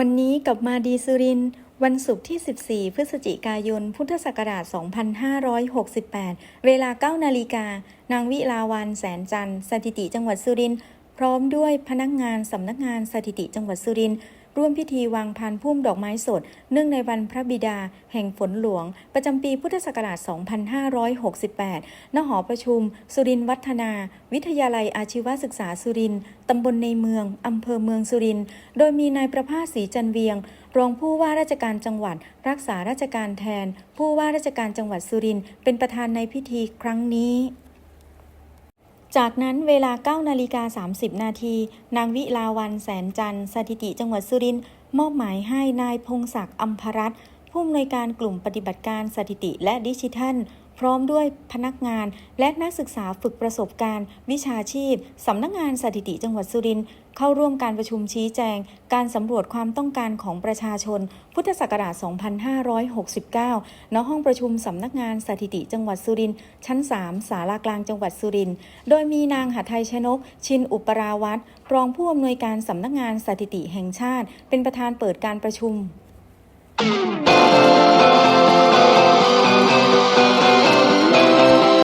วันนี้กับมาดีสุริน วันศุกร์ที่ 14 พฤศจิกายน พุทธศักราช 2568 เวลา 9 นาฬิกา นางวิลาวันแสนจันทร์สถิติจังหวัดสุรินทร์พร้อมด้วยพนักงานสำนักงานสถิติจังหวัดสุรินทร์ ร่วมพิธีวางพานพุ่มดอกไม้สด เนื่องในวันพระบิดา แห่งฝนหลวง ประจำปีพุทธศักราช 2568 ณ หอประชุม สุรินวัฒนา วิทยาลัยอาชีวศึกษาสุรินตำบลในเมือง อำเภอเมืองสุริน โดยมีนายประภาสศรีจันเวียง รองผู้ว่าราชการจังหวัด รักษาราชการแทน ผู้ว่าราชการจังหวัดสุรินเป็นประธานในพิธีครั้งนี้ จากนั้นเวลา9นาฬิกา30 นาที นางวิลาวันแสนจันทร์สถิติจังหวัดสุรินทร์มอบหมายให้นายพงศักดิ์อัมพรัตน์ ผู้อำนวยการกลุ่มปฏิบัติการสถิติและดิจิทัล พร้อมด้วยพนักงาน และนักศึกษาฝึกประสบการณ์ วิชาชีพ สำนักงานสถิติจังหวัดสุรินทร์เข้าร่วมการประชุมชี้แจง การสำรวจความต้องการของประชาชน พุทธศักราช 2569 ณ ห้องประชุมสำนักงานสถิติจังหวัดสุรินทร์ชั้น 3 ศาลากลางจังหวัดสุรินทร์โดยมีนางหทัยชนก ชินอุปราวัตรรองผู้อำนวยการสำนักงานสถิติแห่งชาติ เป็นประธานเปิดการประชุม